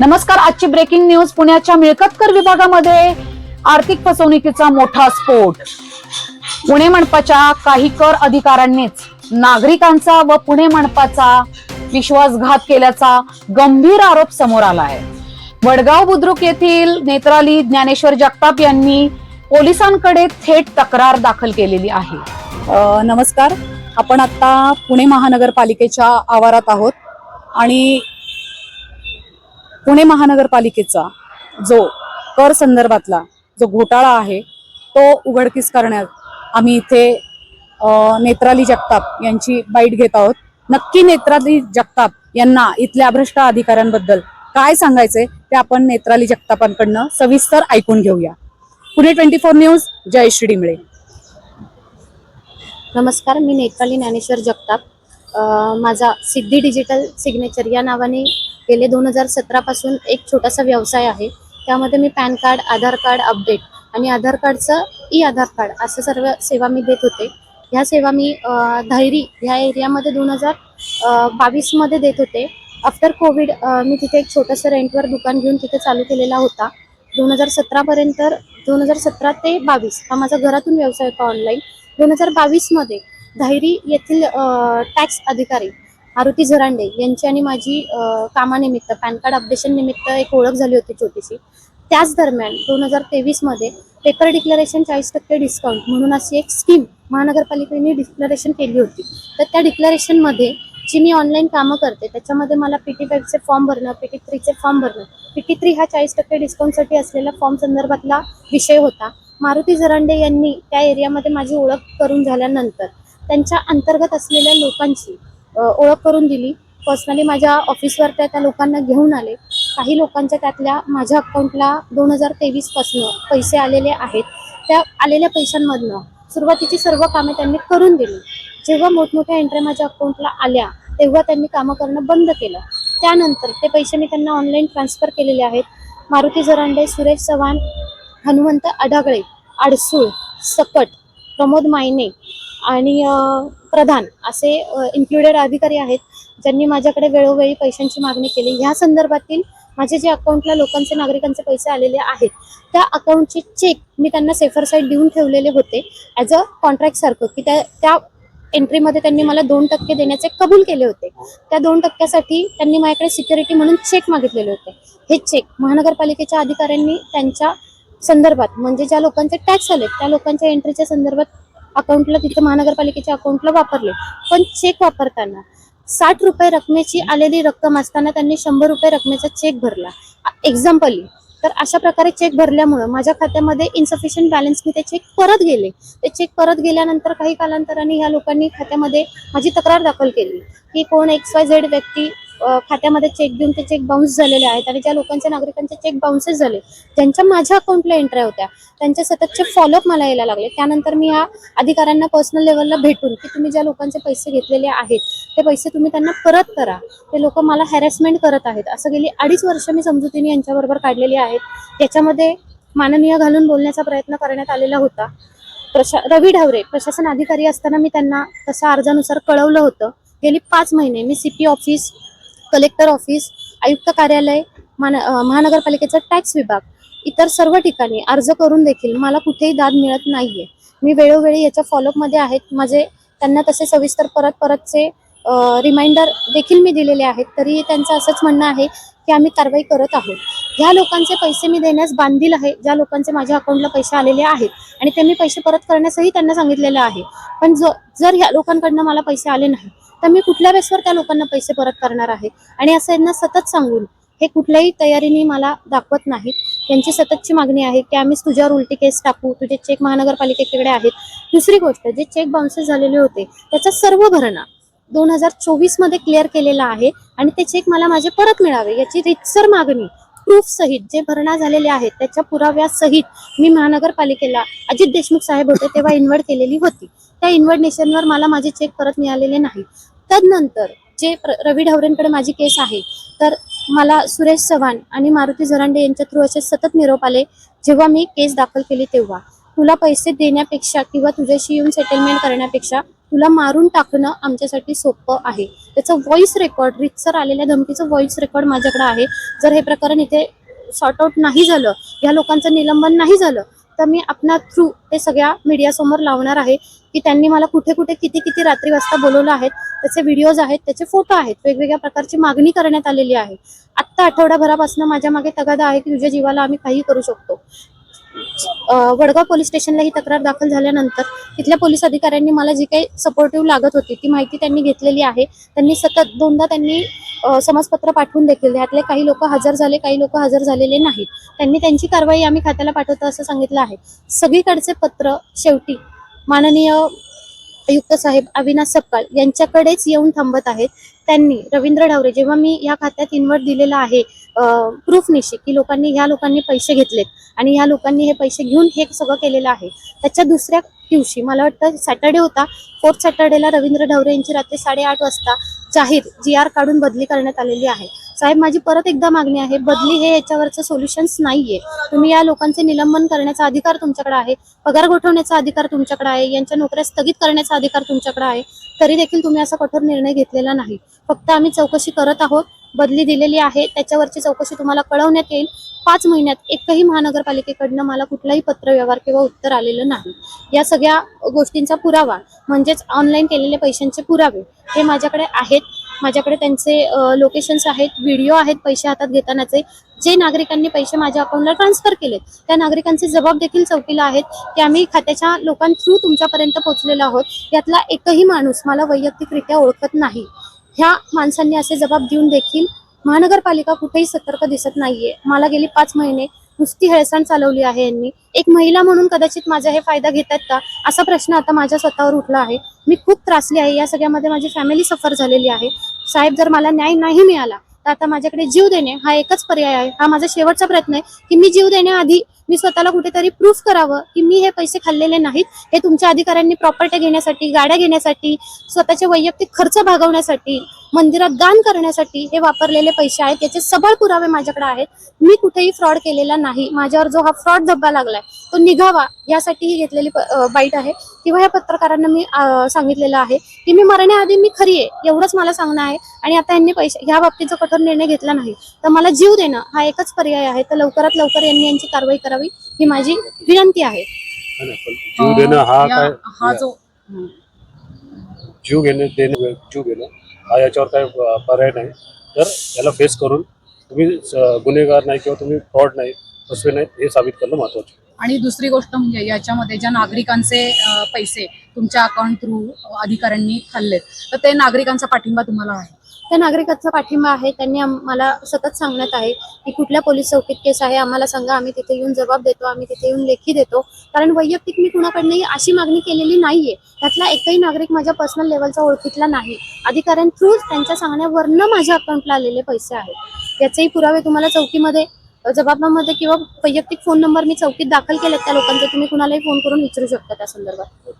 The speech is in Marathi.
नमस्कार आजची ब्रेकिंग न्यूज पुण्याच्या मिळकतकर विभागामध्ये आर्थिक फसवणुकीचा मोठा स्फोट. पुणे मनपाच्या काही कर अधिकाऱ्यांनीच नागरिकांचा व पुणे मनपाचा विश्वासघात केल्याचा गंभीर आरोप समोर आला आहे वडगाव बुद्रुक येथील नेत्राली ज्ञानेश्वर जगताप यांनी पोलिसांकडे थेट तक्रार दाखल केलेली आहे. नमस्कार. आपण आता पुणे महानगरपालिकेच्या आवारात आहोत आणि पुणे महानगरपालिकेचा जो कर संदर्भातला जो घोटाळा आहे तो उघडकीस करण्यात आम्ही इथे नेत्राली जगताप यांची बाईट घेत आहोत. नक्की नेत्राली जगताप यांना इथल्या भ्रष्ट अधिकाऱ्यांबद्दल काय सांगायचंय ते आपण नेत्राली जगतापांकडनं सविस्तर ऐकून घेऊया. Pune twenty four news Jai Shri Dimle नमस्कार मी नेत्राली ज्ञानेश्वर जगताप. माझा सिद्धी डिजिटल सिग्नेचर या नावाने गेले दोन हजार सतरापासून एक छोटासा व्यवसाय आहे. त्यामध्ये मी PAN card Aadhaar card update आणि आधार कार्डचं ई आधार कार्ड असं सर्व सेवा मी देत होते. ह्या सेवा मी धैरी धायरी ह्या एरियामध्ये दोन हजार बावीसमध्ये देत होते. आफ्टर कोविड मी तिथे एक छोटंसं रेंटवर दुकान घेऊन तिथे चालू केलेला होता. दोन हजार सतरापर्यंत दोन हजार सतरा ते बावीस हा माझा घरातून व्यवसाय होता ऑनलाईन दोन हजार बावीसमध्ये धायरी येथील टॅक्स अधिकारी आरुती झरांडे यांची आणि माझी कामानिमित्त पॅन कार्ड अपडेशन निमित्त एक ओळख झाली होती छोटीशी. त्याच दरम्यान दोन हजार तेवीसमध्ये पेपर डिक्लरेशन चाळीस टक्के डिस्काउंट म्हणून अशी एक स्कीम महानगरपालिकेने डिक्लरेशन केली होती. तर त्या डिक्लरेशनमध्ये जी मी ऑनलाईन कामं करते त्याच्यामध्ये मला पी टी फाईव्हचे फॉर्म भरणं पी टी थ्रीचे फॉर्म भरणं पी टी थ्री हा चाळीस टक्के डिस्काउंटसाठी असलेला फॉर्म संदर्भातला विषय होता. मारुती झरांडे यांनी त्या एरियामध्ये माझी ओळख करून झाल्यानंतर त्यांच्या अंतर्गत असलेल्या लोकांची ओळख करून दिली. पर्सनली माझ्या ऑफिसवर त्या त्या लोकांना घेऊन आले. काही लोकांच्या त्यातल्या माझ्या अकाउंटला दोन हजार तेवीसपासनं पैसे आलेले आहेत. त्या आलेल्या पैशांमधनं सुरुवातीची सर्व कामे त्यांनी करून दिली. जेव्हा मोठमोठ्या एंट्री माझ्या अकाउंटला आल्या तेव्हा त्यांनी कामं करणं बंद केलं. त्यानंतर ते पैसे मी त्यांना ऑनलाईन ट्रान्सफर केलेले आहेत. मारुती जरांडे सुरेश चव्हाण हनुमंत अडागळे आडसूळ सकट प्रमोद मायने आणि प्रधान असे इन्क्लुडेड अधिकारी आहेत ज्यांनी माझ्याकडे वेळोवेळी पैशांची मागणी केली. ह्या संदर्भातील माझे जे अकाउंटला लोकांचे नागरिकांचे पैसे आलेले आहेत त्या अकाउंटचे चेक मी त्यांना सेफर साईड देऊन ठेवलेले होते ॲज अ कॉन्ट्रॅक्ट सारखं. की त्या त्या एंट्रीमध्ये त्यांनी मला दोन टक्के देण्याचे कबूल केले होते. त्या दोन टक्क्यासाठी त्यांनी माझ्याकडे सिक्युरिटी म्हणून चेक मागितलेले होते. हे चेक महानगरपालिकेच्या अधिकाऱ्यांनी त्यांच्या संदर्भात म्हणजे ज्या लोकांचे टॅक्स आले त्या लोकांच्या एंट्रीच्या संदर्भात अकाउंटला तिथे महानगरपालिकेच्या अकाउंटला वापरले. पण चेक वापरताना साठ रुपये रकमेची आलेली रक्कम असताना त्यांनी शंभर रुपये रकमेचा चेक भरला. एक्झाम्पली तर अशा प्रकारे चेक भरल्यामुळं माझ्या खात्यामध्ये इन्सफिशियंट बॅलन्स मी ते चेक परत गेले. ते चेक परत गेल्यानंतर काही कालांतराने ह्या लोकांनी खात्यामध्ये माझी तक्रार दाखल केली की कोण एक्स वाय झेड व्यक्ती खात्यामध्ये चेक देऊन ते चेक बाउन्स झालेले आहेत आणि ज्या लोकांच्या नागरिकांचे चेक बाउन्सेस झाले ज्यांच्या माझ्या अकाउंटला एंट्र्या होत्या त्यांचे सततचे फॉलोअप मला यायला लागले. त्यानंतर मी या अधिकाऱ्यांना पर्सनल लेवलला भेटून की तुम्ही ज्या लोकांचे पैसे घेतलेले आहेत ते पैसे तुम्ही त्यांना परत करा. ते लोक मला हॅरेसमेंट करत आहेत. असं गेली अडीच वर्ष मी समजुतीने यांच्याबरोबर काढलेली आहेत. त्याच्यामध्ये माननीय घालून बोलण्याचा प्रयत्न करण्यात आलेला होता. प्रशा रवी ढावरे प्रशासन अधिकारी असताना मी त्यांना तशा अर्जानुसार कळवलं होतं. गेली पाच महिने मी C P office collector office आयुक्त कार्यालय मान महानगरपालिकेचा टॅक्स विभाग इतर सर्व ठिकाणी अर्ज करून देखील मला कुठेही दाद मिळत नाहीये. मी वेळोवेळी याच्या फॉलोअपमध्ये आहेत. माझे त्यांना तसे सविस्तर परत परतचे रिमाइंडर देखील मी दिलेले आहेत. तरी त्यांचं असंच म्हणणं आहे की आम्ही कारवाई करत आहोत. ह्या लोकांचे पैसे मी देण्यास बांधील आहे. ज्या लोकांचे माझ्या अकाउंटला पैसे आलेले आहेत आणि ते मी पैसे परत करण्यासही त्यांना सांगितलेलं आहे. पण जो जर ह्या लोकांकडनं मला पैसे आले नाही तर मी कुठल्या बेसवर त्या लोकांना पैसे परत करणार आहे? आणि असं यांना सतत सांगून हे कुठल्याही तयारीने मला दाखवत नाहीत. त्यांची सततची मागणी आहे की आम्ही तुझ्यावर उलटी केस टाकू तुझे चेक महानगरपालिकेकडे आहेत. दुसरी गोष्ट जे चेक बाउन्सेस झालेले होते त्याचा सर्व भरणा दोन हजार चोवीसमध्ये क्लिअर केलेला आहे आणि ते चेक मला माझे परत मिळावे याची रितसर मागणी प्रूफ सहित जे भरणा झालेले आहेत त्याच्या पुराव्यासहित मी महानगरपालिकेला अजित देशमुख साहेब होते तेव्हा इन्व्हर्ट केलेली होती. त्या इन्व्हर्टेशनवर मला माझे चेक परत मिळालेले नाही. तदनंतर जे प्र- रवी ढवरेंकडे माझी केस आहे तर मला सुरेश चव्हाण आणि मारुती झरांडे यांच्या थ्रू असे सतत निरोप आले जेव्हा मी केस दाखल केली तेव्हा. तुला पैसे देण्यापेक्षा किंवा तुझ्याशी येऊन सेटलमेंट करण्यापेक्षा तुला मारून टाकणं आमच्यासाठी सोपं आहे. त्याचं व्हॉइस रेकॉर्ड रितसर आलेल्या धमकीचं व्हॉइस रेकॉर्ड माझ्याकडे आहे. जर हे प्रकरण इथे सॉर्ट आउट नाही झालं या लोकांचं निलंबन नाही झालं तर मी आपणा थ्रू ते सगळ्या मीडियासमोर लावणार आहे की त्यांनी मला कुठे कुठे किती किती रात्री वाजता बोलवलं आहेत त्याचे व्हिडिओज आहेत त्याचे फोटो आहेत वेगवेगळ्या प्रकारची मागणी करण्यात आलेली आहे. आत्ता आठवड्याभरापासून माझ्या मागे तगादा आहे की तुझ्या जीवाला आम्ही काही करू शकतो. वडगाव पोलीस स्टेशनला ही तक्रार दाखल झाल्यानंतर तिथल्या पोलीस अधिकाऱ्यांनी मला जी काही सपोर्टिव्ह लागत होती ती माहिती त्यांनी घेतलेली आहे. त्यांनी सतत दोनदा त्यांनी समाजपत्र पाठवून देखील त्यातले काही लोक हजर झाले काही लोक हजर झालेले नाहीत. त्यांनी त्यांची कारवाई आम्ही खात्याला पाठवतो असं सांगितलं आहे. सगळीकडचे पत्र शेवटी माननीय आयुक्त साहेब अविनाश सपकाळ यांच्याकडेच येऊन थांबत आहेत. त्यांनी रवींद्र ढावरे जेव्हा मी या खात्यात इन्व्हर्ट दिलेला आहे प्रूफ निश्चित की लोकांनी ह्या लोकांनी पैसे घेतलेत आणि ह्या लोकांनी हे पैसे घेऊन हे सगळं केलेलं आहे त्याच्या दुसऱ्या दिवशी मला वाटतं सॅटर्डे होता फोर्थ सॅटर्डेला रवींद्र ढवरे यांची रात्री साडेआठ वाजता जाहीर जी आर काढून बदली करण्यात आलेली आहे. साहेब माझी परत एकदा मागणी आहे बदली हे याच्यावरचं सोल्युशन्स नाहीये. तुम्ही या लोकांचे निलंबन करण्याचा अधिकार तुमच्याकडे आहे पगार गोठवण्याचा अधिकार तुमच्याकडे आहे यांच्या नोकऱ्या स्थगित करण्याचा अधिकार तुमच्याकडे आहे. तरी देखील तुम्ही असा कठोर निर्णय घेतलेला नाही. फक्त आम्ही चौकशी करत आहोत बदली दिलेली आहे त्याच्यावरची चौकशी तुम्हाला कळवण्यात येईल. पाच महिन्यात एकही महानगरपालिकेकडनं मला कुठलाही पत्र व्यवहार किंवा उत्तर आलेलं नाही. या सगळ्या गोष्टींचा पुरावा म्हणजेच ऑनलाईन केलेले पैशांचे पुरावे हे माझ्याकडे आहेत. माझ्याकडे त्यांचे लोकेशन्स आहेत व्हिडिओ आहेत पैसे हातात घेतानाचे. जे नागरिकांनी पैसे माझ्या अकाउंटला ट्रान्सफर केलेत त्या नागरिकांचे जबाब देखील चौकीला आहेत की आम्ही खात्याच्या लोकांथ्रू तुमच्यापर्यंत पोहोचलेलो आहोत. यातला एकही माणूस मला वैयक्तिकरित्या ओळखत नाही. ह्या माणसांनी असे जबाब देऊन देखील महानगरपालिका कुठेही सतर्क दिसत नाहीये. मला गेली पाच महिने नुसती हेळसांड चालवली आहे यांनी. एक महिला म्हणून कदाचित माझा हे फायदा घेतात का? असा प्रश्न आता माझ्या स्वतःवर उठला आहे. मी खूप त्रासली आहे. या सगळ्यामध्ये माझी फॅमिली सफर झालेली आहे. साहेब जर मला न्याय नाही मिळाला तर आता माझ्याकडे जीव देणे हा एकच पर्याय आहे. हा माझा शेवटचा प्रयत्न आहे की मी जीव देण्याआधी मी स्वतःला कुठेतरी प्रूफ करावं की मी हे पैसे खाल्लेले नाहीत. हे तुमच्या अधिकाऱ्यांनी प्रॉपर्टी घेण्यासाठी गाड्या घेण्यासाठी स्वतःचे वैयक्तिक खर्च भागवण्यासाठी मंदिरात दान करण्यासाठी हे वापरलेले पैसे आहेत. याचे सबळ पुरावे माझ्याकडे आहेत. मी कुठेही फ्रॉड केलेला नाही. माझ्यावर जो हा फ्रॉड धब्बा लागलाय तो निघावा यासाठी ही घेतलेली बाईट आहे. किंवा या पत्रकारांना मी सांगितलेलं आहे की मी मरण्याआधी मी खरी आहे. एवढंच मला सांगणं आहे. आणि आता यांनी पैसे ह्या बाबतीत जो कठोर निर्णय घेतला नाही तर मला जीव देणं हा एकच पर्याय आहे. तर लवकरात लवकर यांनी यांची कारवाई करावी. ही माझी विनंती आहे. जीव देणं हा काय हा जो जीव घेणे देणे जीव घेणं हा याच्यावर काय पर्याय नाही. तर याला फेस करून तुम्ही गुन्हेगार नाही किंवा तुम्ही फ्रॉड नाही फसवे नाही हे साबित करणं महत्वाचं. आणि दुसरी गोष्ट म्हणजे याच्यामध्ये ज्या नागरिकांचे पैसे तुमच्या अकाउंट थ्रू अधिकाऱ्यांनी खाल्लेत तर ते नागरिकांचा पाठिंबा तुम्हाला आहे. त्या नागरिकांचा पाठिंबा आहे त्यांनी मला सतत सांगण्यात आहे की कुठल्या पोलीस चौकीत केस आहे आम्हाला सांगा आम्ही तिथे येऊन जबाब देतो आम्ही तिथे येऊन लेखी देतो. कारण वैयक्तिक मी कुणाकडनंही अशी मागणी केलेली नाहीये. त्यातला एकही नागरिक माझ्या पर्सनल लेवलचा ओळखीतला नाही. अधिकाऱ्यां थ्रू त्यांच्या सांगण्यावरनं माझ्या अकाउंटला आलेले पैसे आहेत. याचेही पुरावे तुम्हाला चौकीमध्ये जबाबामध्ये किंवा वैयक्तिक फोन नंबर मी चौकीत दाखल केलेत त्या लोकांचे तुम्ही कुणालाही फोन करून विचारू शकता त्या संदर्भात.